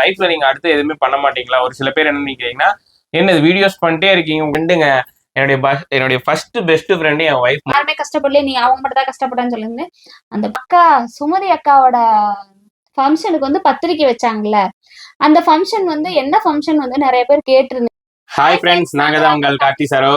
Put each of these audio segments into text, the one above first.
லைஃப்ல நீங்க அடுத்து எதுவுமே பண்ண மாட்டீங்களா? ஒரு சில பேர் என்ன நினைக்கிறீங்கன்னா என்ன வீடியோஸ் பண்ணிட்டே இருக்கீங்க ஃப்ரெண்டுங்க என்னுடைய என்னுடைய ஃபர்ஸ்ட் பெஸ்ட் ஃப்ரெண்டு என் ஒய்ஃப் யாருமே கஷ்டப்படல நீ அவங்க மட்டும் தான் கஷ்டப்படான்னு சொல்லுங்க. அந்த அக்கா சுமதி அக்காவோட ஃபங்க்ஷனுக்கு வந்து பத்திரிக்கை வச்சாங்கல்ல. அந்த ஃபங்க்ஷன் வந்து என்ன ஃபங்க்ஷன் வந்து நிறைய பேர் கேட்டிருந்தீங்க. ஹாய் ஃப்ரெண்ட்ஸ் நாங்க தான் உங்கள் கார்த்தி சரோ.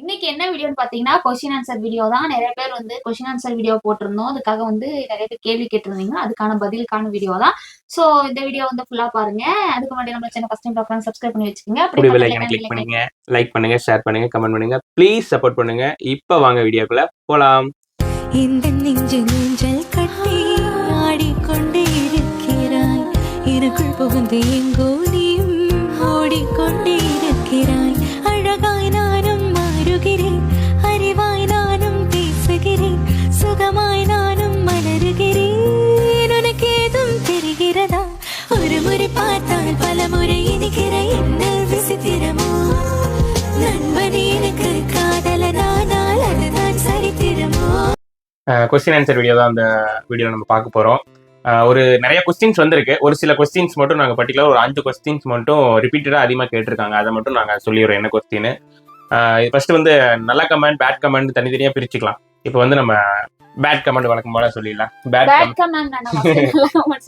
இன்னைக்கு என்ன வீடியோன்னு பாத்தீங்கன்னா கொஸ்டின் ஆன்சர் வீடியோ தான். நிறைய பேர் வந்து கொஸ்டின் ஆன்சர் வீடியோ போட்டிருந்தோம். அதுக்காக வந்து நிறைய பேர் கேள்வி கேட்டிருந்தீங்க. அதுக்கான பதிலுக்கான வீடியோ தான். சோ இந்த வீடியோ வந்து ஃபுல்லா பாருங்க. அதுக்கு முன்னாடி நம்ம சேனல் ஃபர்ஸ்ட் டைம் பார்க்கலாம் சப்ஸ்கிரைப் பண்ணி வச்சுக்கோங்க. அப்படி கிளிக் icon பண்ணுங்க. லைக் பண்ணுங்க ஷேர் பண்ணுங்க கமெண்ட் பண்ணுங்க. ப்ளீஸ் சப்போர்ட் பண்ணுங்க. இப்போ வாங்க வீடியோக்குள்ள போலாம். இந்த நெஞ்சு நெஞ்சல் கட்டி ஆடிக்கொண்டே இருக்கிறாய். எனக்குள் புகுந்து எங்கோ நீயும் ஓடிக்கொண்டே பார்த்தால் பல முறை இனிக்கிற என்ன விசித்திரமோ நண்பன் எனக்கு காதலனானால் அதுதான் சரித்திரமோ? கொஸ்டின் ஆன்சர் வீடியோ தான் அந்த வீடியோ நம்ம பார்க்க போறோம். ஒரு நிறைய கொஸ்டின்ஸ் வந்திருக்கு. ஒரு சில கொஸ்டின்ஸ் மட்டும் நாங்கள் பர்டிகுலர் ஒரு அஞ்சு கொஸ்டின்ஸ் மட்டும் ரிப்பீட்டடாக அதிகமாக கேட்டிருக்காங்க. அதை மட்டும் நாங்கள் சொல்லிடுறோம். என்ன கொஸ்டின் ஃபர்ஸ்ட் வந்து நல்ல கமெண்ட் பேட் கமெண்ட் தனித்தனியாக பிரிச்சுக்கலாம். இப்போ வந்து நம்ம பேட் கமெண்ட் வழக்கம் போல சொல்லிடலாம். பேட் கமெண்ட்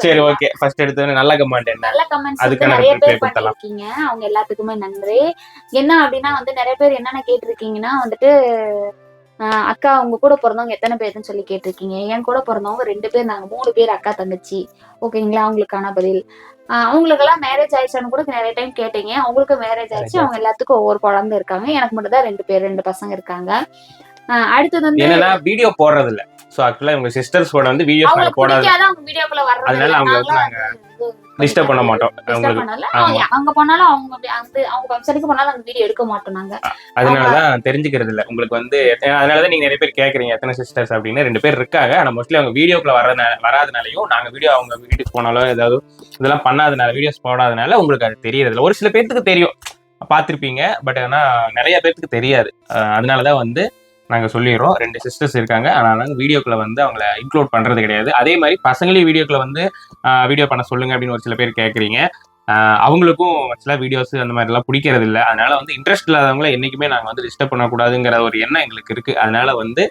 சரி. ஓகே ஃபர்ஸ்ட் எடுத்து நல்ல கமெண்ட் என்ன? நல்ல கமெண்ட்ஸ் வந்து அதுக்கான நிறைய பேர். பண்ணிருக்கீங்க அவங்க எல்லாத்துக்குமே நன்றி. என்ன அப்படின்னா வந்து நிறைய பேர் என்னென்ன கேட்டிருக்கீங்கன்னா வந்துட்டு அக்கா உங்க கூட பிறந்தவங்க எத்தனை பேருன்னு சொல்லி கேட்டிருக்கீங்க. என் கூட பிறந்தவங்க ரெண்டு பேர் நாங்க மூணு பேர் அக்கா தங்கச்சி. ஓகேங்களா? அவங்களுக்கான பதில். அவங்களுக்கெல்லாம் மேரேஜ் ஆயிடுச்சான்னு கூட நிறைய டைம் கேட்டீங்க. அவங்களுக்கு மேரேஜ் ஆயிடுச்சு. அவங்க எல்லாத்துக்கும் ஒவ்வொரு குழந்தை இருக்காங்க. எனக்கு மட்டும் தான் ரெண்டு பேர் ரெண்டு பசங்க இருக்காங்க. அடுத்தது வந்து வீடியோ போடுறது இல்ல ஸோ ஆக்சுவலாக உங்க சிஸ்டர்ஸ் கூட வந்து வீடியோஸ் நாங்கள் அவங்களுக்கு போடாது. அதனால. அவங்க நாங்களும் நாங்க அது இது டிஸ்டர்ப் பண்ண மாட்டோம். Disturb உங்களுக்கு பண்ணல. ஆமா. அவங்க அங்க போனாலும் அவங்க அவங்க ஃபங்க்ஷனுக்கு போனாலும் அந்த வீடியோ எடுக்க மாட்டோம் நாங்க. அதனாலதான் தெரிஞ்சுக்கிறது இல்ல. உங்களுக்கு வந்து ஏன்னா அதனாலதான் நீங்க நிறைய பேர் கேக்குறீங்க எத்தனை சிஸ்டர்ஸ் அப்படின்னு. ரெண்டு பேர் இருக்காங்க. ஆனா மோஸ்ட்லி அவங்க வீடியோக்குள்ள வர்றதுனால வராதனாலையும் நாங்க வீடியோ அவங்க வீட்டுக்கு போனாலும் ஏதாவது இதெல்லாம் பண்ணாதனால வீடியோஸ் போடாதனால உங்களுக்கு அது தெரியறது இல்ல. ஒரு சில பேர்த்துக்கு தெரியும். பார்த்திருப்பீங்க பட் ஆனா நிறைய பேர்த்துக்கு தெரியாது. அஹ் அதனாலதான் வந்து நாங்கள் சொல்லிடுறோம். ரெண்டு சிஸ்டர்ஸ் இருக்காங்க. ஆனால் நாங்கள் வீடியோக்குள்ள வந்து அவங்கள இன்க்ளூட் பண்ணுறது கிடையாது. அதே மாதிரி பசங்களையும் வீடியோக்குள்ள வந்து வீடியோ பண்ண சொல்லுங்க அப்படின்னு ஒரு சில பேர் கேட்குறீங்க அவங்களுக்கும் சில வீடியோஸ் அந்த மாதிரிலாம் பிடிக்கிறது இல்லை அதனால வந்து இன்ட்ரெஸ்ட் இல்லாதவங்கள என்றைக்குமே நாங்கள் வந்து டிஸ்டர்ப் பண்ணக்கூடாதுங்கிற ஒரு எண்ணம் எங்களுக்கு இருக்குது அதனால வந்து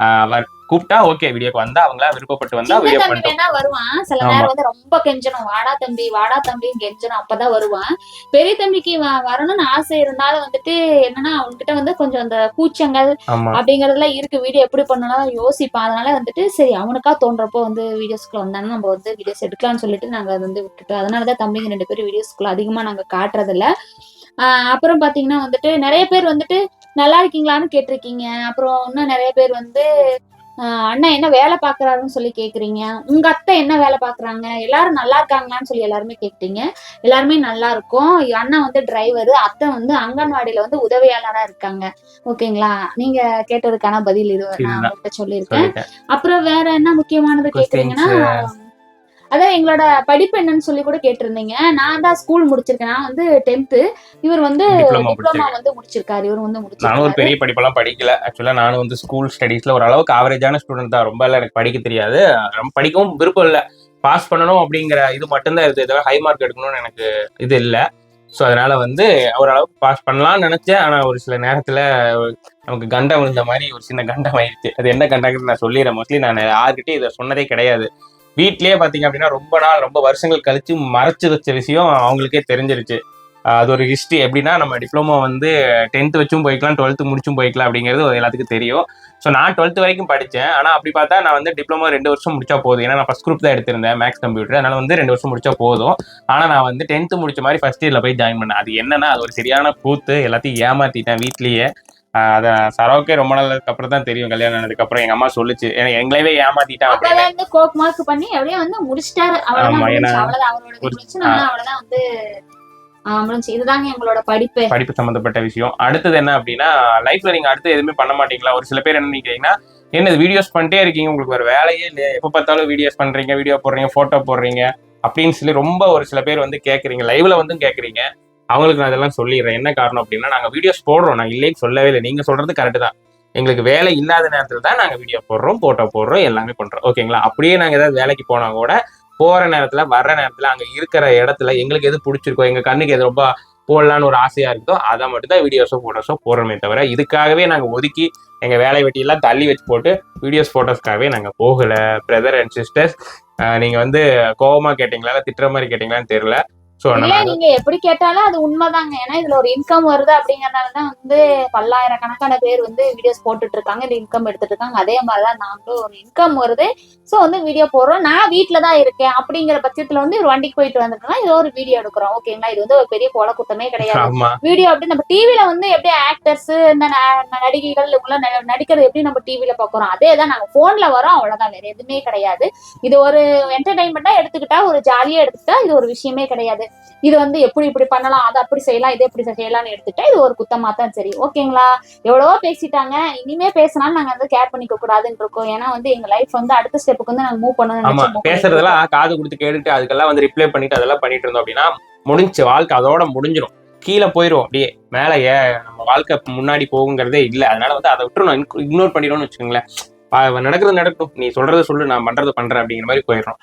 ஆஹ் வர்- கூப்பிட்டா ஓகே வீடியோக்கு வந்தா அவங்களா விருப்பப்பட்டு வந்தா வீடியோ தம்பி வேணா வருவான். சில. நேரம் வந்து ரொம்ப கெஞ்சணும். வாடா தம்பி வாடா தம்பின்னு கெஞ்சணும். அப்பதான் வருவான். பெரிய தம்பிக்கு வரணும்னு ஆசை இருந்தாலும் வந்துட்டு என்னன்னா அவன்கிட்ட வந்து கொஞ்சம் அந்த கூச்சங்கள் ஆமா. அப்படிங்கறதுலாம் இருக்கு. வீடியோ எப்படி பண்ணலாம் யோசிப்பான். அதனால வந்துட்டு சரி அவனுக்கா தோன்றப்போ வந்து வீடியோஸ்க்குள்ள வந்தாலும் நம்ம வந்து வீடியோஸ் எடுக்கலாம்னு சொல்லிட்டு நாங்க அதை வந்து விட்டுட்டோம். அதனாலதான் தம்பிங்க ரெண்டு பேரும் வீடியோஸ்க்குள்ள அதிகமா நாங்க காட்டுறது இல்ல அப்புறம் பாத்தீங்கன்னா வந்துட்டு நிறைய பேர் வந்துட்டு நல்லா இருக்கீங்களான்னு கேட்டிருக்கீங்க. அப்புறம் இன்னும் நிறைய பேர் வந்து அண்ணா என்ன வேலை பாக்குறாருன்னு சொல்லி கேக்குறீங்க உங்க அத்தை என்ன வேலை பாக்குறாங்க எல்லாரும் நல்லா இருக்காங்களான்னு சொல்லி எல்லாருமே கேட்டீங்க. எல்லாருமே நல்லா இருக்கும். அண்ணா வந்து டிரைவர் அத்தை வந்து அங்கன்வாடியில வந்து உதவியாளரா இருக்காங்க. ஓகேங்களா? நீங்க கேட்டதுக்கான பதில் இது நான். உங்கள்கிட்ட சொல்லியிருக்கேன். அப்புறம் வேற என்ன முக்கியமானது கேக்குறீங்கன்னா அதான் எங்களோட படிப்பு என்னன்னு சொல்லி கூட கேட்டிருந்தீங்க. நான் தான் ஸ்கூல் முடிச்சிருக்கேன். நான் வந்து டென்த்து இவர் வந்து டிப்ளமா வந்து முடிச்சிருக்காரு. இவர் வந்து நானும் ஒரு பெரிய படிப்பெல்லாம் படிக்கல. ஆக்சுவலா நானும் வந்து ஸ்கூல் ஸ்டடீஸ்ல ஓரளவுக்கு ஆவரேஜான ஸ்டூடெண்ட் தான். ரொம்ப எல்லாம் எனக்கு படிக்க தெரியாது. ரொம்ப படிக்கவும் விருப்பம் இல்லை. பாஸ் பண்ணணும் அப்படிங்கிற இது மட்டும்தான் இருக்கு தவிர ஹை மார்க் எடுக்கணும்னு எனக்கு இது இல்லை. ஸோ அதனால வந்து ஓரளவுக்கு பாஸ் பண்ணலாம்னு நினைச்சேன். ஆனா ஒரு சில நேரத்துல நமக்கு கண்டம் விழுந்த மாதிரி ஒரு சின்ன கண்டம் ஆயிடுச்சு. அது என்ன கண்டங்கிறது நான் சொல்லிடுறேன். மோஸ்ட்லி நான் யார்கிட்டயும் இதை சொன்னதே கிடையாது. வீட்லயே பாத்தீங்க அப்படின்னா ரொம்ப நாள் ரொம்ப வருஷங்கள் கழிச்சு மறைச்சு வச்ச விஷயம் அவங்களுக்கே தெரிஞ்சிருச்சு. அது ஒரு ஹிஸ்ட்ரி எப்படின்னா நம்ம டிப்ளமோ வந்து டென்த் வச்சும் போய்க்கலாம் டுவெல்த்து முடிச்சும் போய்க்கலாம் அப்படிங்கிறது எல்லாத்துக்கும் தெரியும். ஸோ நான் டுவெல்த் வரைக்கும் படித்தேன் ஆனால் அப்படி பார்த்தா நான் வந்து டிப்ளமோ ரெண்டு வருஷம் முடிச்சா போதும். ஏன்னா நான் ஃபஸ்ட் குரூப் தான் எடுத்திருந்தேன் மேக்ஸ் கம்ப்யூட்டர் அதனால வந்து ரெண்டு வருஷம் முடிச்சா போதும். ஆனால் நான் வந்து டென்த்து முடிச்ச மாதிரி ஃபர்ஸ்ட் இயரில் போய் ஜாயின் பண்ணேன். அது என்னன்னா அது ஒரு சரியான கூத்து எல்லாத்தையும் ஏமாத்திட்டேன் வீட்லேயே. அதை சரவுக்கே ரொம்ப நாளுக்கு அப்புறம் தான் தெரியும் கல்யாணம் ஆனதுக்கு அப்புறம் எங்க அம்மா சொல்லுச்சு. ஏன்னா எங்களவே ஏமாத்திட்டான் கோக் மார்க் பண்ணி அப்படியே வந்து முடிச்சிட்டாரு. அவ்வளவுதான் இதுதாங்க எங்களோட படிப்பு. படிப்பு சம்பந்தப்பட்ட விஷயம். அடுத்தது என்ன அப்படின்னா லைஃப்ல நீங்க அடுத்து எதுவுமே பண்ண மாட்டீங்களா? ஒரு சில பேர் என்ன நினைக்கிறீங்கன்னா என்ன வீடியோஸ் பண்ணிட்டே இருக்கீங்க? உங்களுக்கு ஒரு வேலையே இல்லையா. எப்ப பார்த்தாலும் வீடியோஸ் பண்றீங்க வீடியோ போடுறீங்க போட்டோ போடுறீங்க. அப்படின்னு சொல்லி ரொம்ப ஒரு சில பேர் வந்து கேக்குறீங்க. லைவ்ல வந்து கேக்குறீங்க. அவங்களுக்கு நான் அதெல்லாம் சொல்லிடுறேன். என்ன காரணம் அப்படின்னா நாங்கள் வீடியோஸ் போடுறோம். நான் இல்லைன்னு சொல்லவே இல்லை. நீங்கள் சொல்கிறது கரெக்டு தான். எங்களுக்கு வேலை இல்லாத நேரத்தில் தான் நாங்கள் வீடியோ போடுறோம் போட்டோ போடுறோம் எல்லாமே பண்ணுறோம் ஓகேங்களா அப்படியே நாங்கள் ஏதாவது வேலைக்கு போனால் கூட போகிற நேரத்தில் வர்ற நேரத்தில் அங்கே இருக்கிற இடத்துல எங்களுக்கு எது பிடிச்சிருக்கோ எங்கள் கண்ணுக்கு எது ரொம்ப போடலான்னு ஒரு ஆசையாக இருக்கோ அதை மட்டும் தான் வீடியோஸோ ஃபோட்டோஸோ போடுறோமே தவிர இதுக்காகவே நாங்கள் ஒதுக்கி எங்கள் வேலை வெட்டியெல்லாம் தள்ளி வச்சு போட்டு வீடியோஸ் ஃபோட்டோஸ்க்காகவே நாங்கள் போகலை. பிரதர் அண்ட் சிஸ்டர்ஸ் நீங்கள் வந்து கோபமாக கேட்டீங்களா? இல்லை திட்டுற மாதிரி கேட்டீங்களான்னு தெரில இல்ல நீங்க எப்படி கேட்டாலும் அது உண்மைதாங்க. ஏன்னா இதுல ஒரு இன்கம் வருது அப்படிங்கறதுனாலதான் வந்து பல்லாயிரக்கணக்கான பேர் வந்து வீடியோஸ் போட்டுட்டு இருக்காங்க இந்த இன்கம் எடுத்துட்டு இருக்காங்க அதே மாதிரிதான் நாங்களும் ஒரு இன்கம் வருது. சோ வந்து வீடியோ போடுறோம். நான் வீட்ல தான் இருக்கேன் அப்படிங்கிற பட்சத்துல வந்து ஒரு வண்டிக்கு போயிட்டு வந்துட்டோம்னா இது ஒரு வீடியோ எடுக்கிறோம். ஓகேங்களா இது வந்து ஒரு பெரிய கொலை குத்தமே கிடையாது வீடியோ அப்படி நம்ம டிவில வந்து எப்படி ஆக்டர்ஸ் இந்த நடிகைகள் இவங்க ந- நடிக்கிறது எப்படி நம்ம டிவில பாக்குறோம் அதே தான் நாங்க போன்ல வரோம். அவ்வளவுதான். வேற எதுவுமே கிடையாது. இது ஒரு என்டர்டைன்மெண்டா எடுத்துக்கிட்டா ஒரு ஜாலியா எடுத்துக்கிட்டா இது ஒரு விஷயமே கிடையாது. இது வந்து எப்படி இப்படி பண்ணலாம் அதை அப்படி செய்யலாம் இதை எப்படி செய்யலாம்னு எடுத்துட்டா இது ஒரு குத்தமா தான் சரி. ஓகேங்களா? எவ்வளவோ பேசிட்டாங்க. இனிமே பேசினாலும் நாங்க வந்து கேர் பண்ணிக்க கூடாதுன்னு இருக்கோம். ஏன்னா வந்து எங்க லைஃப் வந்து அடுத்த ஸ்டெப்புக்கு வந்து நாங்க மூவ் இருக்கோம். பேசுறதெல்லாம் காது கொடுத்து கேட்டுட்டு அதுக்கெல்லாம் வந்து ரிப்ளை பண்ணிட்டு அதெல்லாம் பண்ணிட்டு இருந்தோம் அப்படின்னா முடிஞ்சு வாழ்க்கை அதோட முடிஞ்சிடும் கீழே போயிடும் அப்படியே. மேலே ஏ நம்ம வாழ்க்கை முன்னாடி போகுங்கிறதே இல்லை. அதனால வந்து அதை விட்டு நான் இக்னோர் பண்ணிடும்னு வச்சுக்கோங்களேன். நடக்கிறது நடக்கட்டும். நீ சொல்றதை சொல்லு நான் பண்றது பண்றேன் அப்படிங்கிற மாதிரி போயிடும்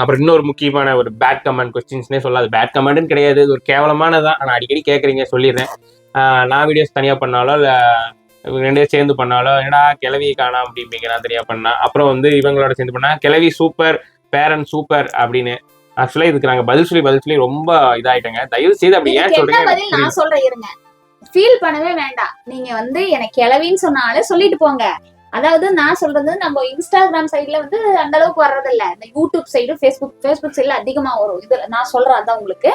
அப்புறம் இன்னொரு முக்கியமான ஒரு பேட் கமெண்ட் கொஸ்டின்ஸ்னே சொல்லாது. பேட் கமெண்ட்னு கிடையாது. இது ஒரு கேவலமானதான் நான் அடிக்கடி கேட்குறீங்க சொல்லிடுறேன். நான் வீடியோஸ் தனியாக பண்ணாலோ இல்லை ரெண்டு சேர்ந்து பண்ணாலோ என்னடா கிளவி காணாம அப்படிம்பீங்க. நான் தனியாக பண்ணா. அப்புறம் வந்து இவங்களோட சேர்ந்து பண்ணா கிளவி சூப்பர் பேரண்ட் சூப்பர் அப்படின்னு. ஆக்சுவலாக இதுக்கு நாங்கள் பதில் சொல்லி பதில் சொல்லி ரொம்ப இதாயிட்டங்க. தயவு செய்து அப்படி ஏன் சொல்றீங்க ஃபீல் பண்ணவே வேண்டாம். நீங்க வந்து எனக்கு கிளவின்னு சொன்னாலே சொல்லிட்டு போங்க. அதாவது நான் சொல்றது நம்ம இன்ஸ்டாகிராம் சைடுல வந்து அந்த அளவுக்கு வர்றதில்ல. இந்த யூடியூப் சைடு ஃபேஸ்புக் ஃபேஸ்புக் சைடுல அதிகமா வரும். இது நான் சொல்றேன் அதான் உங்களுக்கு.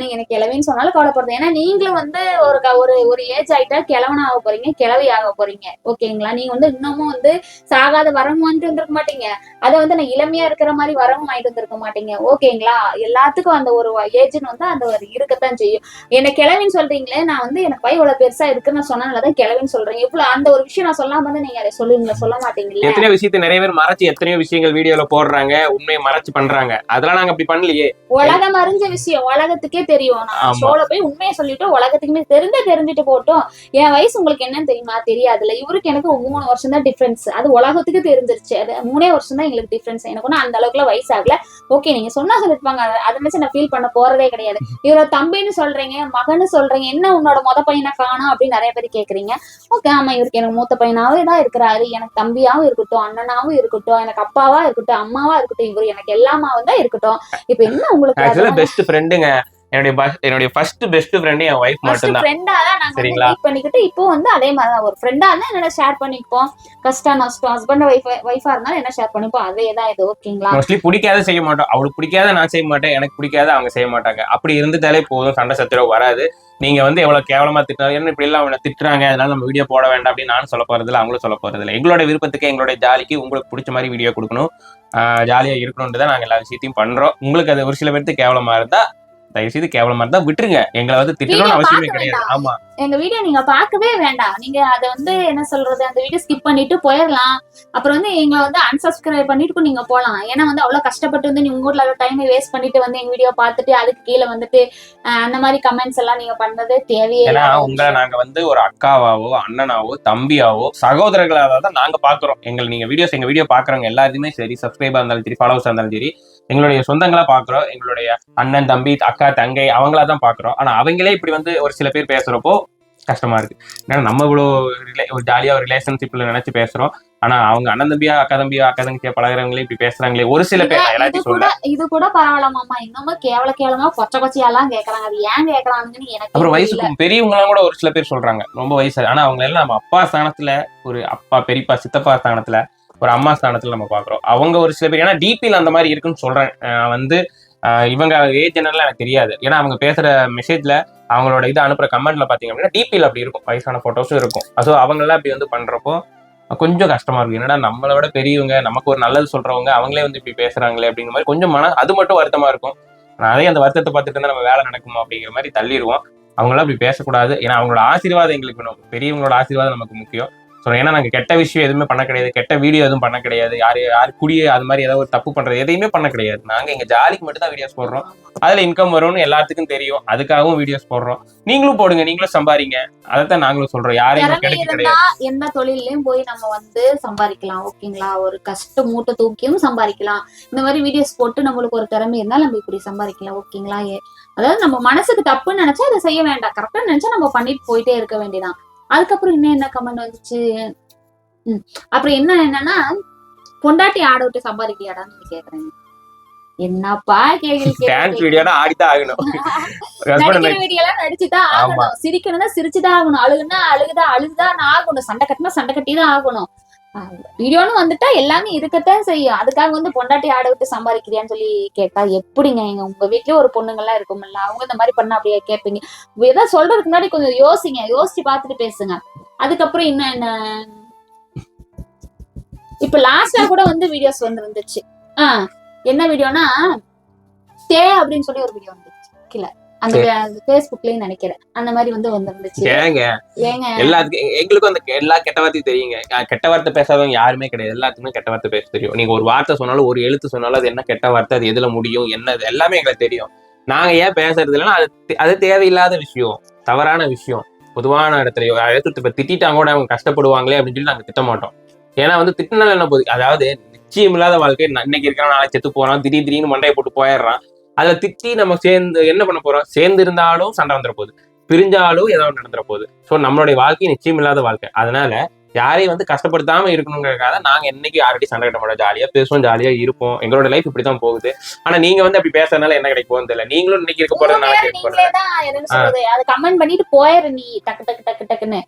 நீங்க எனக்கு கிளவின்னு சொன்னாலும் கவலைப்படுறது. ஏன்னா நீங்களும் வந்து ஒரு ஒரு ஒரு ஏஜ் ஆயிட்டா கிழவன ஆக போறீங்க கிளவி ஆக போறீங்க. ஓகேங்களா? நீங்க வந்து இன்னமும் வந்து சாகாத வரமும் வந்துட்டு வந்திருக்க மாட்டீங்க. அதை வந்து நான் இளமையா இருக்கிற மாதிரி வரமும் ஆயிட்டு வந்திருக்க மாட்டீங்க. ஓகேங்களா? எல்லாத்துக்கும் அந்த ஒரு ஏஜ்னு வந்து அந்த ஒரு இருக்கத்தான் செய்யும். என்ன கிழவின்னு சொல்றீங்களே நான் வந்து எனக்கு பை இவ்வளவு பெருசா இருக்குன்னு நான் சொன்னதுலதான் கிழவின்னு சொல்றேன். இவ்வளவு அந்த ஒரு விஷயம் நான் சொல்லாம வந்து நீங்க அதை சொல்லுவீங்களா? சொல்ல மாட்டீங்கல்ல எத்தனையோ விஷயத்தை நிறைய பேர் மறைச்சு எத்தனையோ விஷயங்கள் வீடியோல போடுறாங்க உண்மையை மறைச்சு பண்றாங்க. அதெல்லாம் நாங்க அப்படி பண்ணலையே. உலகம் அறிஞ்ச விஷயம் உலகத்துக்கே தெரியும். நான். ஷோல போய் உண்மையை சொல்லிட்டு உலகத்துக்குமே தெரிஞ்ச தெரிஞ்சுட்டு போட்டோம். என் வயசு உங்களுக்கு என்னன்னு தெரியுமா? தெரியாதுல்ல. இவருக்கு எனக்கு மூணு வருஷம் தான் டிஃபரன்ஸ் அது உலகத்துக்கு தெரிஞ்சிருச்சு. அது மூணே வருஷம் தான் எங்களுக்கு டிஃபரன்ஸ் எனக்கு ஒன்றும் அந்த அளவுக்குலாம் வயசு ஆகல ஓகே நீங்க சொன்னா சொல்லிருப்பாங்க. அதை- நினைச்சு நான் ஃபீல் பண்ண போறதே கிடையாது. இவரோட தம்பின்னு சொல்றீங்க மகன்னு சொல்றீங்க என்ன உன்னோட மொத பையனை காணும் அப்படின்னு நிறைய பேர் கேக்குறீங்க. ஓகே ஆமா இவருக்கு எனக்கு மூத்த பையனாவே தான் இருக்கிறாரு. எனக்கு தம்பியாவும் இருக்கட்டும் அண்ணனாவும் இருக்கட்டும் எனக்கு அப்பாவா இருக்கட்டும் அம்மாவா இருக்கட்டும் இவர் எனக்கு எல்லாமாவும் தான் இருக்கட்டும். இப்ப என்ன உங்களுக்கு பெஸ்ட் ஃப்ரெண்டுங்க என்னுடைய என்னுடைய ஃபர்ஸ்ட் பெஸ்ட் ஃப்ரெண்டு என் ஒய்ஃப் ஃப்ரெண்டா தான் சரிங்களா? பண்ணிக்கிட்டு இப்போ வந்து அதே மாதிரி தான் ஒரு ஃப்ரெண்டா இருந்தா என்னோட ஷேர் பண்ணிப்போம். கஷ்டம் நஷ்டம் ஹஸ்பண்ட் ஒய்ஃப் ஒய்ஃபா இருந்தாலும் என்ன ஷேர் பண்ணிப்போம்? அதே தான் இது ஓகேங்களா? மோஸ்ட்லி பிடிக்காத செய்ய மாட்டோம். அவளுக்கு பிடிக்காத நான் செய்ய மாட்டேன். எனக்கு பிடிக்காத அவங்க செய்ய மாட்டாங்க. அப்படி இருந்துட்டாலே போதும். சண்டை சத்திரம் வராது. நீங்க வந்து எவ்வளவு கேவலமா திட்டாங்க என்ன இப்படி எல்லாம் அவனை திட்டுறாங்க? அதனால நம்ம வீடியோ போட வேண்டாம் அப்படின்னு நானும் சொல்ல போறது இல்ல அவங்களும் சொல்ல போறது இல்லை எங்களோட விருப்பத்துக்கு எங்களோட ஜாலிக்கு உங்களுக்கு பிடிச்ச மாதிரி வீடியோ கொடுக்கணும். ஜாலியா இருக்கணும்னு தான் நாங்க எல்லா விஷயத்தையும் பண்றோம். உங்களுக்கு அது ஒரு சில பேருக்கு கேவலமா இருந்தா தயவு செய்து கேவலமா இருந்தா விட்டுருங்க. எங்களை வந்து திட்டணும்னு அவசியமே கிடையாது. ஆமா. எங்க வீடியோ நீங்க பார்க்கவே வேண்டாம். நீங்க அதை வந்து என்ன சொல்றது அந்த வீடியோ ஸ்கிப் பண்ணிட்டு போயிடலாம் அப்புறம் வந்து எங்களை வந்து unsubscribe பண்ணிட்டு நீங்க போலாம். ஏன்னா வந்து அவ்வளவு கஷ்டப்பட்டு வந்து நீங்க உங்க வீட்ல டைமை வேஸ்ட் பண்ணிட்டு வந்து எங்க வீடியோ பார்த்துட்டு அதுக்கு கீழே வந்துட்டு அந்த மாதிரி கமெண்ட்ஸ் எல்லாம் நீங்க பண்றது தேவையே ஏன்னா உங்களை நாங்க வந்து ஒரு அக்காவாவோ அண்ணனாவோ தம்பியாவோ சகோதரர்களாக தான் நாங்க பாக்குறோம் எங்களை நீங்க வீடியோஸ் எங்க வீடியோ பாக்குறவங்க எல்லாருமே சரி சப்ஸ்கிரைபா இருந்தாலும் சரி ஃபாலோவர்ஸா இருந்தாலும் சரி எங்களுடைய சொந்தங்களா பாக்குறோம் எங்களுடைய அண்ணன் தம்பி அக்கா தங்கை அவங்களா தான் பாக்குறோம் ஆனா அவங்களே இப்படி வந்து ஒரு சில பேர் பேசுறப்போ கஷ்டமா இருக்கு. ஏன்னா நம்ம இவ்வளோ ரிலே ஒரு ஜாலியா ஒரு ரிலேஷன்ஷிப்ல நினைச்சு பேசுறோம். ஆனா அவங்க அண்ணன் தம்பியா அக்கா தம்பியா அக்கா தங்கச்சியா பழகுறவங்களே இப்படி பேசுறாங்களே ஒரு சில பேர் எல்லாத்தையும் சொல்ல இது கூட பரவாயில்லமாமா இன்னமும் கேவல கேவலமா கொச்ச கொச்சையெல்லாம் கேக்குறாங்க. அது ஏன் கேக்குறாங்கன்னு எனக்கு அப்புறம். வயசுக்கு பெரியவங்களாம் கூட ஒரு சில பேர் சொல்றாங்க. ரொம்ப வயசு ஆனா அவங்க எல்லாம் நம்ம அப்பா ஸ்தானத்துல ஒரு அப்பா பெரியப்பா சித்தப்பா ஸ்தானத்துல ஒரு அம்மா ஸ்தானத்துல நம்ம பாக்குறோம். அவங்க ஒரு சில பேர் ஏன்னா டிபியில் அந்த மாதிரி இருக்குன்னு சொல்றேன். வந்து இவங்க ஏஜ் என்னலாம் எனக்கு தெரியாது. ஏன்னா அவங்க பேசுற மெசேஜ்ல அவங்களோட இது அனுப்புற கமெண்ட்ல பாத்தீங்க அப்படின்னா டிபியில் அப்படி இருக்கும். வயசான போட்டோஸும் இருக்கும். ஸோ அவங்களாம் இப்படி வந்து பண்றப்போ கொஞ்சம் கஷ்டமா இருக்கு என்னடா நம்மளை விட பெரியவங்க நமக்கு ஒரு நல்லது சொல்றவங்க அவங்களே வந்து இப்படி பேசுறாங்களே அப்படிங்கிற மாதிரி கொஞ்சம் மன அது மட்டும் வருத்தமா இருக்கும். அதே அந்த வருத்தத்தை பார்த்துட்டு இருந்தா நம்ம வேலை நடக்குமா அப்படிங்கிற மாதிரி தள்ளிடுவோம். அவங்களாம் அப்படி பேசக்கூடாது. ஏன்னா அவங்களோட ஆசீர்வாதம் எங்களுக்கு வேணும். பெரியவங்களோட ஆசீர்வாதம் நமக்கு முக்கியம். ஸோ ஏன்னா நாங்க கெட்ட விஷயம் எதுவுமே பண்ண கிடையாது. கெட்ட வீடியோ எதுவும் பண்ண கிடையாது. யாரு யாரு குடிய அது மாதிரி ஏதாவது ஒரு தப்பு பண்றது எதையுமே பண்ண கிடையாது. நாங்க எங்க ஜாலிக்கு மட்டும் தான் வீடியோஸ் போடுறோம். அதுல இன்கம் வரும்னு எல்லாத்துக்கும் தெரியும். அதுக்காகவும் வீடியோஸ் போடுறோம். நீங்களும் போடுங்க. நீங்களும் சம்பாதிங்க. அதைத்தான் நாங்களும் சொல்றோம். யாரையும் கிடைக்க கிடையாது. எந்த தொழிலையும் போய் நம்ம வந்து சம்பாதிக்கலாம். ஓகேங்களா? ஒரு கஷ்ட மூட்டை தூக்கியும் சம்பாதிக்கலாம். இந்த மாதிரி வீடியோஸ் போட்டு நம்மளுக்கு ஒரு திறமை இருந்தா நம்ம இப்படி சம்பாதிக்கலாம். ஓகேங்களா? அதாவது நம்ம மனசுக்கு தப்புன்னு நினைச்சா அதை செய்ய வேண்டாம். கரெக்டா நினைச்சா நம்ம பண்ணிட்டு போயிட்டே இருக்க வேண்டியதான் அதுக்கப்புறம் இன்னும் என்ன கமெண்ட் வந்துச்சு. அப்புறம் என்ன என்னன்னா பொண்டாட்டி ஆட விட்டு சம்பாதிக்கலையாடான்னு சொல்லி கேக்குறேன் என்னப்பா கேள்வி ஆடித்தான் ஆகணும். ஹஸ்பண்ட் நடிக்கிற வீடியோ எல்லாம் நடிச்சுதான் ஆகணும். சிரிக்கணும்னா சிரிச்சுதான் ஆகணும். அழுகுனா அழுகுதா அழுகுதான் ஆகணும். சண்டை கட்டினா சண்டை கட்டி தான் ஆகணும். வீடியோன்னு வந்துட்டா எல்லாமே இருக்கத்தான் செய்யும். அதுக்காக வந்து பொண்டாட்டி ஆட விட்டு சம்பாதிக்கிறியான்னு சொல்லி கேட்டா எப்படிங்க எங்க உங்க வீட்லயும் ஒரு பொண்ணுங்கெல்லாம் இருக்கும்ல அவங்க இந்த மாதிரி பண்ண அப்படியே கேட்பீங்க. ஏதாவது சொல்றதுக்கு முன்னாடி கொஞ்சம் யோசிங்க யோசிச்சு பார்த்துட்டு பேசுங்க. அதுக்கப்புறம் இன்னும் என்ன? இப்ப லாஸ்டா கூட வந்து வீடியோஸ் வந்து இருந்துச்சு ஆஹ் என்ன வீடியோனா தே அப்படின்னு சொல்லி ஒரு வீடியோ வந்துச்சு கீழே. அந்த பேஸ்புக்லயும் நினைக்கிறேன். அந்த மாதிரி வந்து வந்துருந்துச்சு. ஏங்க ஏங்க. எல்லாத்துக்கும் எங்களுக்கும் அந்த எல்லா கெட்ட வார்த்தையும் தெரியுங்க. கெட்ட வார்த்தை பேசாதவங்க யாருமே கிடையாது. எல்லாத்துக்குமே கெட்ட வார்த்தை பேச தெரியும். நீங்க ஒரு வார்த்தை சொன்னாலும் ஒரு எழுத்து சொன்னாலும் அது என்ன கெட்ட வார்த்தை அது எதுல முடியும் என்ன எல்லாமே எங்களுக்கு தெரியும். நாங்க ஏன் பேசுறது இல்லைன்னா அது அது தேவையில்லாத விஷயம். தவறான விஷயம். பொதுவான இடத்துலயோ யாராவது இப்ப திட்டாங்க கூட அவங்க கஷ்டப்படுவாங்களே அப்படின்னு சொல்லி நாங்க திட்ட மாட்டோம். ஏன்னா வந்து திட்டினால என்ன போகுது அதாவது நிச்சயம் இல்லாத வாழ்க்கை இன்னைக்கு இருக்கிறான் நாளைக்கு செத்து போறான் திடீர் திடீர்னு மண்டையை போட்டு போயிடுறான். அதுல திட்டி நம்ம சேர்ந்து என்ன பண்ண போறோம்? சேர்ந்து இருந்தாலும் சண்டை வந்துட போகுது. பிரிஞ்சாலும் ஏதாவது நடந்துற போகுது. ஸோ நம்மளுடைய வாழ்க்கை நிச்சயம் இல்லாத வாழ்க்கை. அதனால யாரையும் வந்து கஷ்டப்படுத்தாம இருக்கணுங்கிறதுக்காக நாங்க என்னைக்கு யார்கிட்டயும் சண்டை கட்ட மாட்டோம். ஜாலியா பேசுவோம் ஜாலியா இருப்போம். எங்களோட லைஃப் இப்படிதான் போகுது. ஆனா நீங்க வந்து அப்படி பேசுறதுனால என்ன கிடைக்க போகுது நீங்களும் இன்னைக்கு இருக்க போறது நாளைக்கு கமெண்ட் பண்ணிட்டு போயிரு நீ. டக்கு டக்கு டக்கு டக்குன்னு.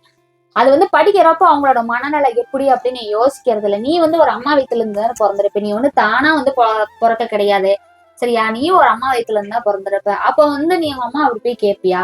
அது வந்து படிக்கிறப்போ அவங்களோட மனநிலை எப்படி அப்படின்னு யோசிக்கிறது இல்ல. நீ வந்து ஒரு அம்மா வயித்துல இருந்து பிறந்திருப்ப. நீ வந்து தானா வந்து பிறக்க கிடையாது. சரியா? நீ ஒரு அம்மா வயித்துல இருந்தா பிறந்திருப்ப. அப்ப வந்து நீ உங்க அம்மா அப்படி போய் கேப்பியா?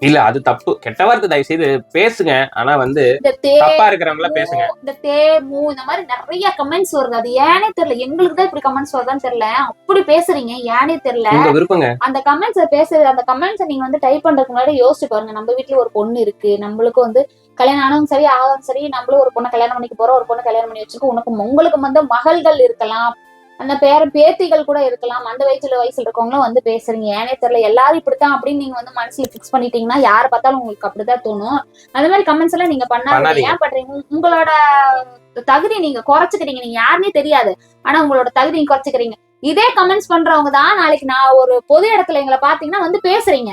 இல்ல அது தப்பு. கெட்ட வார்த்தை தயவு செய்து பேசுங்க. ஆனா வந்து தப்பா இருக்கிறவங்கள பேசுங்க. இந்த தே மூ இந்த மாதிரி நிறைய கமெண்ட்ஸ் வருது. அது ஏனே தெரியல. எங்களுக்கு தான் இப்படி கமெண்ட்ஸ் வருதான்னு தெரியல. அப்படி பேசுறீங்க. ஏனே தெரியல. விருப்பங்க. அந்த கமெண்ட்ஸ் பேசுறது அந்த கமெண்ட்ஸ் நீங்க வந்து டைப் பண்றதுக்கு முன்னாடி யோசிச்சு பாருங்க. நம்ம வீட்ல ஒரு பொண்ணு இருக்கு. நம்மளுக்கும் வந்து கல்யாணம் ஆனவங்க சரி ஆகவும் சரி நம்மளும் ஒரு பொண்ணை கல்யாணம் பண்ணிக்க போறோம். ஒரு பொண்ணை கல்யாணம் பண்ணி வச்சிருக்கோம். உனக்கு உங்களுக்கு வந்து மகள்கள் இருக்கலாம். அந்த பேர பேத்திகள் கூட இருக்கலாம். அந்த வயசுல வயசுல இருக்கவங்களும் வந்து பேசுறீங்க. ஏனே தெரியல எல்லாரும் இப்படித்தான் அப்படின்னு நீங்க வந்து மனசுல பிக்ஸ் பண்ணிட்டீங்கன்னா யாரை பார்த்தாலும் உங்களுக்கு அப்படிதான் தோணும். அந்த மாதிரி கமெண்ட்ஸ் எல்லாம் நீங்க பண்ணாதீங்க. ஏன் பண்றீங்க? உங்க- உங்களோட தகுதி நீங்க குறைச்சுக்கிறீங்க. நீங்க யாருன்னே தெரியாது. ஆனா உங்களோட தகுதி நீங்க குறைச்சுக்கிறீங்க. இதே கமெண்ட்ஸ் பண்றவங்க தான் நாளைக்கு நான் ஒரு பொது இடத்துல எங்களை பாத்தீங்கன்னா வந்து பேசுறீங்க.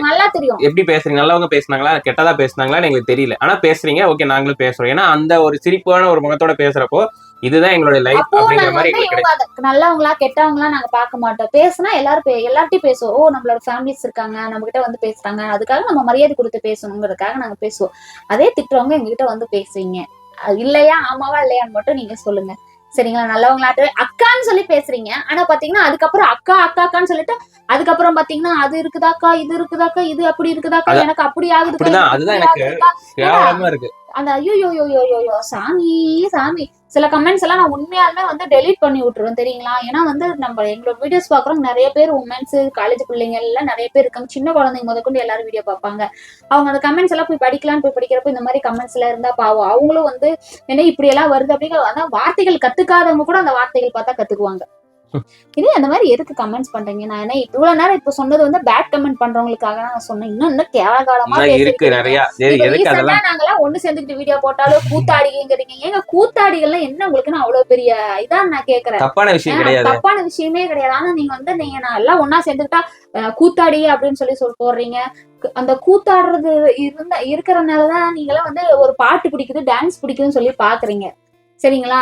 நல்லா தெரியும். எப்படி பேசுறீங்க? நல்லவங்க பேசுனாங்களா? கெட்டதா பேசுனாங்களான்னு எங்களுக்கு தெரியல. ஆனா பேசுறீங்க. ஓகே நாங்களும் பேசுறோம். ஏன்னா அந்த ஒரு சிரிப்பான ஒரு முகத்தோட பேசுறப்போ இதுதான் எங்களுடைய லைஃப் அப்போ அப்படிங்கிற மாதிரி எங்களுக்கு நல்லவங்களா கெட்டவங்களா நாங்க பார்க்க மாட்டோம். பேசுனா எல்லாரும் எல்லார்ட்டையும் பேசுவோம். ஓ நம்மளோட ஃபேமிலிஸ் இருக்காங்க நம்ம கிட்ட வந்து பேசுறாங்க. அதுக்காக நம்ம மரியாதை கொடுத்து பேசணுங்கிறதுக்காக நாங்க பேசுவோம். அதே திட்டுறவங்க எங்ககிட்ட வந்து பேசுவீங்க இல்லையா ஆமாவா இல்லையான்னு மட்டும் நீங்க சொல்லுங்க. சரிங்களா நல்லவங்களாட்டு அக்கான்னு சொல்லி பேசுறீங்க. ஆனா பாத்தீங்கன்னா அதுக்கப்புறம் அக்கா அக்கா அக்கான்னு சொல்லிட்டு அதுக்கப்புறம் பாத்தீங்கன்னா அது இருக்குதாக்கா இது இருக்குதாக்கா இது அப்படி இருக்குதாக்கா. எனக்கு அப்படி இருக்கு. அந்த ஐயோ சாமி சாமி. சில கமெண்ட்ஸ் எல்லாம் நான் உண்மையாலுமே வந்து டெலீட் பண்ணி விட்டுருவேன் தெரியுங்களா? ஏன்னா வந்து நம்ம எங்களோட வீடியோஸ் பாக்குறோம் நிறைய பேர் உமன்ஸ் காலேஜ் பிள்ளைங்க எல்லாம் நிறைய பேர் இருக்காங்க. சின்ன குழந்தைங்க முதற்கொண்டு எல்லாரும் வீடியோ பார்ப்பாங்க. அவங்க அந்த கமெண்ட்ஸ் எல்லாம் போய் படிக்கலாம்னு போய் படிக்கிறப்ப இந்த மாதிரி கமெண்ட்ஸ் எல்லாம் இருந்தா பாவம். அவங்களும் வந்து என்ன இப்படி எல்லாம் வருது? அப்படிங்கிற அதான் வார்த்தைகள் கத்துக்காதவங்க கூட அந்த வார்த்தைகள் பார்த்தா கத்துக்குவாங்க. இது அந்த மாதிரி எதுக்கு கமெண்ட்ஸ் பண்றீங்க? நான் என்ன இவ்வளவு நேரம் இப்ப சொன்னது வந்து பேட் கமெண்ட் பண்றவங்களுக்காக நான் சொன்னேன். இன்னும் இன்னும் கேவலகாலமா இருக்கு. நிறைய. நாங்கெல்லாம் ஒண்ணு சேர்ந்துக்கிட்டு வீடியோ போட்டாலும் கூத்தாடிங்கிறீங்க ஏங்க கூத்தாடிகள்லாம் என்ன உங்களுக்குன்னு அவ்வளவு பெரிய இதான் நான் கேக்குறேன். தப்பான விஷயம் கிடையாது. தப்பான விஷயமே கிடையாது. ஆனா நீங்க வந்து நீங்க நான் எல்லாம் ஒன்னா சேர்ந்துக்கிட்டா கூத்தாடி அப்படின்னு சொல்லி சொல் போடுறீங்க. அந்த கூத்தாடுறது இருந்த இருக்கிறனாலதான் நீங்களாம் வந்து ஒரு பாட்டு பிடிக்குது டான்ஸ் பிடிக்குதுன்னு சொல்லி பாக்குறீங்க. சரிங்களா?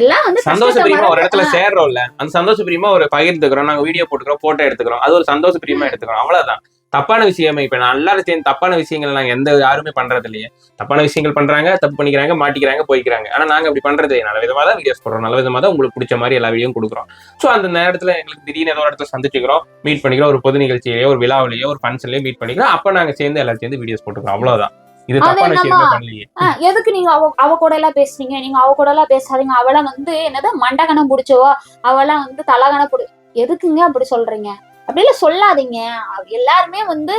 எல்லாம் வந்து சந்தோஷ ஒரு இடத்துல சேர்றோம்ல. அந்த சந்தோஷ பிரியமா ஒரு பகிர்ந்துக்கிறோம். நாங்க வீடியோ போட்டுக்கிறோம் போட்டோ எடுத்துக்கிறோம். அது ஒரு சந்தோஷ பிரியமா எடுத்துக்கிறோம். அவ்வளவுதான். தப்பான விஷயமே இப்ப நான் எல்லாரும் சேர்ந்து தப்பான விஷயங்கள் நாங்க எந்த யாருமே பண்றது இல்லையே. தப்பான விஷயங்கள் பண்றாங்க தப்பு பண்ணிக்கிறாங்க மாட்டிக்கிறாங்க போய்க்கிறாங்க. ஆனா நாங்க அப்படி பண்றது. நல்ல விதமா தான் வீடியோஸ் போடுறோம். நல்ல விதமா தான் உங்களுக்கு பிடிச்ச மாதிரி எல்லா வீடியோ கொடுக்குறோம். சோ அந்த நேரத்துல எங்களுக்கு திடீர்னு ஏதோ ஒரு இடத்துல சந்திச்சுக்கிறோம். மீட் பண்ணிக்கிறோம். ஒரு பொது நிகழ்ச்சியிலேயோ ஒரு விழாவிலேயோ ஒரு ஃபங்க்ஷன்லயோ மீட் பண்ணிக்கிறோம். அப்ப நாங்க சேர்ந்து எல்லாரும் சேர்ந்து வீடியோஸ் போட்டுக்கிறோம். அவ்வளவுதான். இது தப்பான விஷயமே? பண்ணலையே. எதுக்கு நீங்க அவ அவ கூட எல்லாம் பேசுறீங்க நீங்க அவ கூட எல்லாம் பேசாதீங்க. அவளாம் வந்து என்னது மண்டகணம் பிடிச்சவோ? அவளாம் வந்து தலகணம் பிடி எதுக்குங்க அப்படி சொல்றீங்க? அப்படிலாம் சொல்லாதீங்க. எல்லாருமே வந்து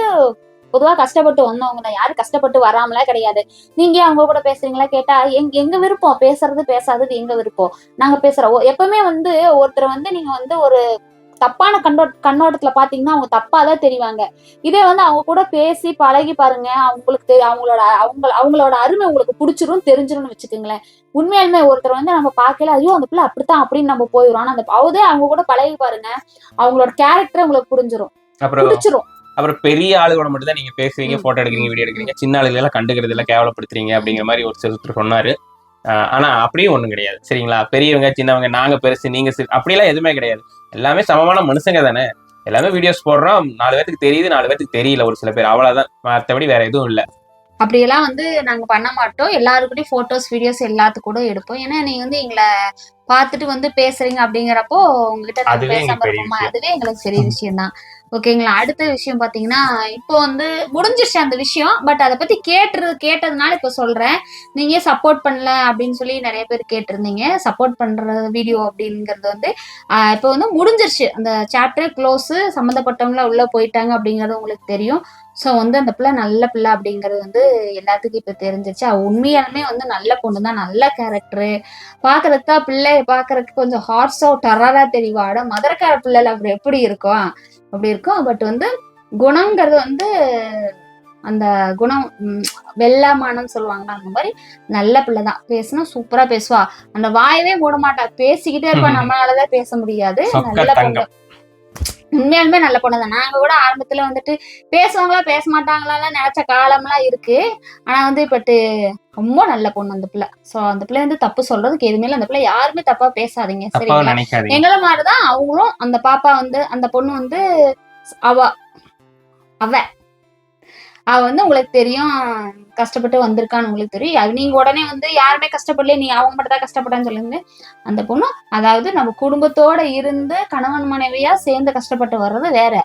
பொதுவா கஷ்டப்பட்டு வந்தவங்க தான். யாரும் கஷ்டப்பட்டு வராமலாம் கிடையாது. நீங்க அவங்க கூட பேசுறீங்களா? கேட்டா எங்க எங்க விருப்பம்? பேசுறது பேசாதது எங்க விருப்பம்? நாங்க பேசுறோம். எப்பவுமே வந்து ஒருத்தர் வந்து நீங்க வந்து ஒரு தப்பான கண்ணோ கண்ணோட்டத்துல பாத்தீங்கன்னா அவங்க தப்பா தான் தெரிவாங்க. இதே வந்து அவங்க கூட பேசி பழகி பாருங்க. அவங்களுக்கு அவங்களோட அவங்க அவங்களோட அருமை உங்களுக்கு பிடிச்சிரும் தெரிஞ்சிரும்னு வச்சுக்கோங்களேன். உண்மையாலுமே ஒருத்தர் வந்து நம்ம பார்க்கல ஐயோ அந்த பிள்ளை அப்படித்தான் அப்படின்னு நம்ம போயிடும் ஆனா அந்த அவதே அவங்க கூட பழகி பாருங்க. அவங்களோட கேரக்டர் உங்களுக்கு புரிஞ்சிரும். அப்புறம் பிடிச்சிரும். அப்புறம் பெரிய ஆளுகளோட மட்டும் தான் நீங்க பேசுவீங்க போட்டோ எடுக்கிறீங்க வீடியோ எடுக்கிறீங்க. சின்ன ஆளுகளை எல்லாம் கண்டுக்கிறது இல்ல கேவலப்படுத்துறீங்க அப்படிங்கிற மாதிரி ஒரு சிறுத்தர் சொன்னாரு. ஆனா அப்படியும் ஒண்ணும் கிடையாது. சரிங்களா? பெரியவங்க சின்னவங்க நாங்க பெருசு நீங்க சிறு அப்படிலாம் எதுவுமே கிடையாது. எல்லாமே சமமான மனுஷங்க தானே? எல்லாமே வீடியோஸ் போடுறோம். நாலு பேத்துக்கு தெரியுது நாலு பேத்துக்கு தெரியல ஒரு சில பேர். அவ்வளவுதான். மற்றபடி வேற எதுவும் இல்ல. அப்படியெல்லாம் வந்து நாங்க பண்ண மாட்டோம். எல்லாருக்கிட்டையும் போட்டோஸ் வீடியோஸ் எல்லாத்துக்கும் கூட எடுப்போம். ஏன்னா நீங்க வந்து எங்களை பார்த்துட்டு வந்து பேசுறீங்க அப்படிங்கிறப்போ உங்ககிட்ட பேசாம இருப்போமா. அதுவே எங்களுக்கு பெரிய விஷயம். தான் ஓகேங்களா? அடுத்த விஷயம் பாத்தீங்கன்னா இப்போ வந்து முடிஞ்சிருச்சு அந்த விஷயம். பட் அதை பத்தி கேட்டு கேட்டதுனால இப்போ சொல்றேன். நீங்க சப்போர்ட் பண்ணல அப்படின்னு சொல்லி நிறைய பேர் கேட்டிருந்தீங்க. சப்போர்ட் பண்ற வீடியோ அப்படிங்கிறது வந்து இப்போ வந்து முடிஞ்சிருச்சு. அந்த சாப்டர் க்ளோஸ் சம்மந்தப்பட்டவங்கள உள்ள போயிட்டாங்க அப்படிங்கிறது உங்களுக்கு தெரியும். ஸோ வந்து அந்த பிள்ளை நல்ல பிள்ளை அப்படிங்கிறது வந்து எல்லாத்துக்கும் இப்போ தெரிஞ்சிருச்சு. அவ உண்மையாலுமே வந்து நல்ல பொண்ணு தான் நல்ல கேரக்டரு பார்க்கறதுக்கு தான் பிள்ளை பார்க்கறதுக்கு கொஞ்சம் ஹார்ஸோ டரரா தெரியவாட மதுரக்கார பிள்ளைல அப்படி எப்படி இருக்கும்? அப்படி இருக்கும். பட் வந்து குணங்கிறது வந்து அந்த குணம் ம், வெள்ளமானன்னு சொல்லுவாங்க அந்த மாதிரி நல்ல பிள்ளை தான். பேசுனா சூப்பரா பேசுவா. அந்த வாயவே மூட மாட்டா. பேசிக்கிட்டே இருப்பா. நம்மளாலதான் பேச முடியாது. நல்ல பொண்ணு. உண்மையாலுமே நல்ல பொண்ணு தான். நாங்க கூட ஆரம்பத்துல வந்துட்டு பேசுவாங்களா பேச மாட்டாங்களாலாம் நினைச்ச காலம்லாம் இருக்கு. ஆனா வந்து பட்டு ரொம்ப நல்ல பொண்ணு அந்த பிள்ளை. சோ அந்த பிள்ளை வந்து தப்பு சொல்றதுக்கு எதுவுமே இல்லை. அந்த பிள்ளை யாருமே தப்பா பேசாதீங்க. சரிங்களா? எங்கள மாதிரிதான் அவங்களும் அந்த பாப்பா வந்து அந்த பொண்ணு வந்து அவ அவ. அவ வந்து உங்களுக்கு தெரியும் கஷ்டப்பட்டு வந்திருக்கான்னு உங்களுக்கு தெரியும். அது நீங்க உடனே வந்து யாருமே கஷ்டப்படல நீ அவங்க மட்டும் தான் கஷ்டப்பட்டான்னு சொல்லுங்க. அந்த பொண்ணு அதாவது நம்ம குடும்பத்தோட இருந்து கணவன் மனைவியா சேர்ந்து கஷ்டப்பட்டு வர்றது வேற.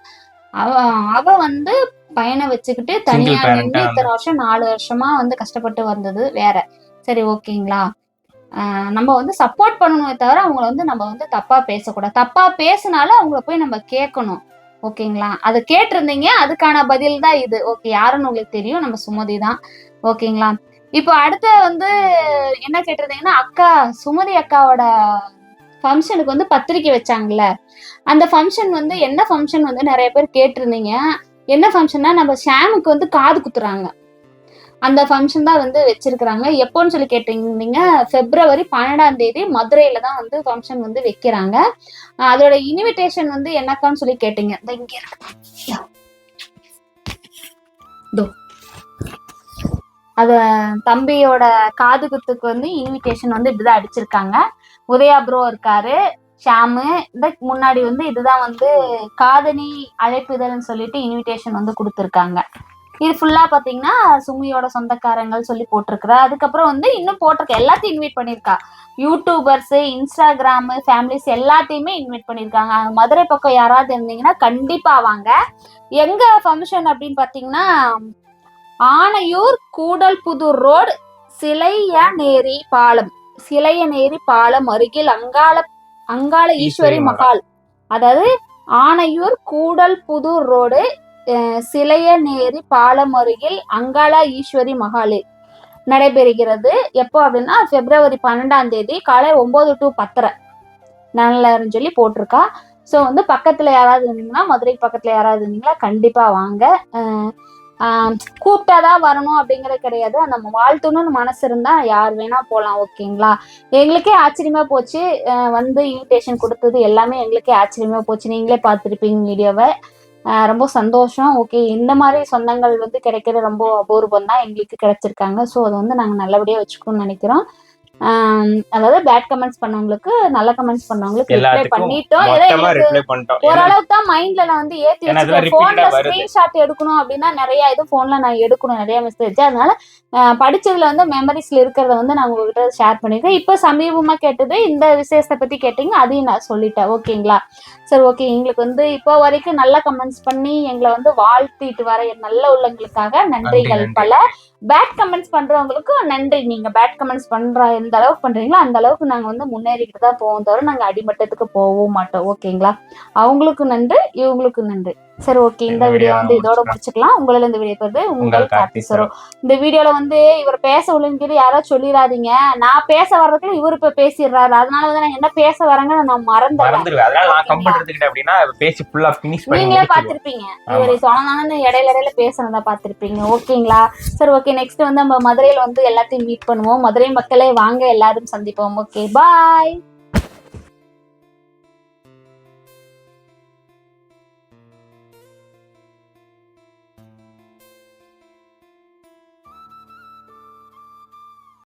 அவ அவ வந்து பையனை வச்சுக்கிட்டு தனியா நின்று இத்தனை வருஷம் நாலு வருஷமா வந்து கஷ்டப்பட்டு வந்தது வேற. சரி ஓகேங்களா? நம்ம வந்து சப்போர்ட் பண்ணணுமே தவிர அவங்கள வந்து நம்ம வந்து தப்பா பேசக்கூடாது. தப்பா பேசினாலும் அவங்கள போய் நம்ம கேட்கணும். ஓகேங்களா? அதை கேட்டிருந்தீங்க அதுக்கான பதில் தான் இது. ஓகே யாருன்னு உங்களுக்கு தெரியும் நம்ம சுமதி தான். ஓகேங்களா? இப்போ அடுத்த வந்து என்ன கேட்டிருந்தீங்கன்னா அக்கா சுமதி அக்காவோட ஃபங்க்ஷனுக்கு வந்து பத்திரிக்கை வச்சாங்கல்ல. அந்த ஃபங்க்ஷன் வந்து என்ன ஃபங்க்ஷன் வந்து நிறைய பேர் கேட்டிருந்தீங்க? என்ன ஃபங்க்ஷன்னா நம்ம ஷாமுக்கு வந்து காது குத்துறாங்க. அந்த ஃபங்க்ஷன் தான் வந்து வச்சிருக்கிறாங்க. எப்போன்னு சொல்லி கேட்டிருந்தீங்க பிப்ரவரி பன்னெண்டாம் தேதி மதுரையில தான் வந்து ஃபங்க்ஷன் வந்து வைக்கிறாங்க. அதோட இன்விடேஷன் வந்து என்னக்கான்னு சொல்லி கேட்டீங்க. இந்த இங்க இருக்கு. அத தம்பியோட காது குத்துக்கு வந்து இன்விடேஷன் வந்து இப்படிதான் அடிச்சிருக்காங்க. உதயா ப்ரோ இருக்காரு ஷாமு. இந்த முன்னாடி வந்து இதுதான் வந்து காதணி அழைப்புதல்னு சொல்லிட்டு இன்விடேஷன் வந்து கொடுத்துருக்காங்க. இது ஃபுல்லா பாத்தீங்கன்னா சுமியோட சொந்தக்காரங்கள் சொல்லி போட்டிருக்கிறா. அதுக்கப்புறம் வந்து இன்னும் போட்டிருக்க எல்லாத்தையும் இன்வைட் பண்ணியிருக்கா. யூடியூபர்ஸ் இன்ஸ்டாகிராம் ஃபேமிலிஸ் எல்லாத்தையுமே இன்வைட் பண்ணியிருக்காங்க. அங்க மதுரை பக்கம் யாராவது இருந்தீங்கன்னா கண்டிப்பா வாங்க. எங்க ஃபங்க்ஷன் அப்படின்னு பாத்தீங்கன்னா ஆனையூர் கூடல்புதூர் ரோடு சிலையநேரி பாலம். சிலையநேரி பாலம் அருகில் அங்காள அங்காள ஈஸ்வரி மகால். அதாவது ஆனையூர் கூடல்புதூர் ரோடு அஹ், சிலையநேரி பாலம் அருகில் அங்காளா ஈஸ்வரி மகாலில் நடைபெறுகிறது. எப்போ அப்படின்னா பிப்ரவரி பன்னெண்டாம் தேதி காலை ஒம்பது டு பத்தரை. நல்லன்னு சொல்லி போட்டிருக்கா. ஸோ வந்து பக்கத்தில் யாராவது இருந்தீங்கன்னா மதுரைக்கு பக்கத்தில் யாராவது இருந்தீங்கன்னா கண்டிப்பாக வாங்க. கூப்பிட்டாதான் வரணும் அப்படிங்கறது கிடையாது. அந்த வாழ்த்தணும்னு மனசு இருந்தா யார் வேணா போகலாம் ஓகேங்களா? எங்களுக்கே ஆச்சரியமா போச்சு. வந்து இன்விடேஷன் கொடுத்தது எல்லாமே எங்களுக்கே ஆச்சரியமா போச்சு. நீங்களே பார்த்துருப்பீங்க வீடியோவை ரொம்ப சந்தோஷம். ஓகே இந்த மாதிரி சொந்தங்கள் வந்து கிடைக்கிறது ரொம்ப அபூர்வம் தான் எங்களுக்கு கிடைச்சிருக்காங்க. ஸோ அதை வந்து நாங்கள் நல்லபடியாக வச்சுக்கணும்னு நினைக்கிறோம். ஆஹ் அதாவது பேட் கமெண்ட்ஸ் பண்ணவங்களுக்கு நல்ல கமெண்ட்ஸ் பண்ணவங்களுக்கு ரிப்ளை பண்ணிட்டோம். ஓரளவுக்கு தான் மைண்ட்ல நான் வந்து ஏத்தி வச்சுக்கேன் போன்ல. ஸ்கிரீன்ஷாட் எடுக்கணும் அப்படின்னா நிறைய இது போன்ல நான் எடுக்கணும். நிறைய மெசேஜ் அதனால படிச்சதுல வந்து மெமரிஸ்ல இருக்கிறத வந்து நான் உங்ககிட்ட ஷேர் பண்ணிருக்கேன் இப்போ சமீபமா கேட்டது இந்த விசேஷத்தை பத்தி கேட்டீங்க அதையும் நான் சொல்லிட்டேன். ஓகேங்களா? சரி ஓகே எங்களுக்கு வந்து இப்போ வரைக்கும் நல்ல கமெண்ட்ஸ் பண்ணி எங்களை வந்து வாழ்த்திட்டு வர நல்ல உள்ளங்களுக்காக நன்றிகள் நன்றி. பல. பேட் கமெண்ட்ஸ் பண்றவங்களுக்கு நன்றி. நீங்க பேட் கமெண்ட்ஸ் பண்ற எந்த அளவுக்கு பண்றீங்களோ அந்த அளவுக்கு நாங்க வந்து முன்னேறிக்கிட்டு தான் போவோம் தவிர நாங்க அடிமட்டத்துக்கு போகவும் மாட்டோம். ஓகேங்களா அவங்களுக்கு நன்றி இவங்களுக்கு நன்றி. சரி ஓகே இந்த வீடியோ வந்து இதோட முடிச்சுக்கலாம். உங்களில் இந்த வீடியோ வந்து உங்கள் உங்கள் கார்த்தி சரோ இந்த வீடியோல வந்து இவர் பேச விழுங்கிட்டு யாரோ சொல்லிடாதீங்க நான் பேச வர்றதுக்குள்ள இவர் இப்ப பேசிடுறாரு. அதனால வந்து நான் என்ன பேச வரேங்கன்னு நான் மறந்துடுறேன் அதனால நான் எடுத்துக்கிட்டேன் அப்படின்னா பேசி ஃபுல்லா ஃபினிஷ் பண்ணி நீங்களே முடிச்சிடுவேன். பார்த்திருப்பீங்க. இவர் சொன்னான்னு இடையில இடையில பேசுறதா பார்த்திருப்பீங்க. ஓகேங்களா? சரி ஓகே நெக்ஸ்ட் வந்து நம்ம மதுரையில வந்து எல்லாத்தையும் மீட் பண்ணுவோம். மதுரை மக்களே வாங்க. எல்லாரும் சந்திப்போம். Okay bye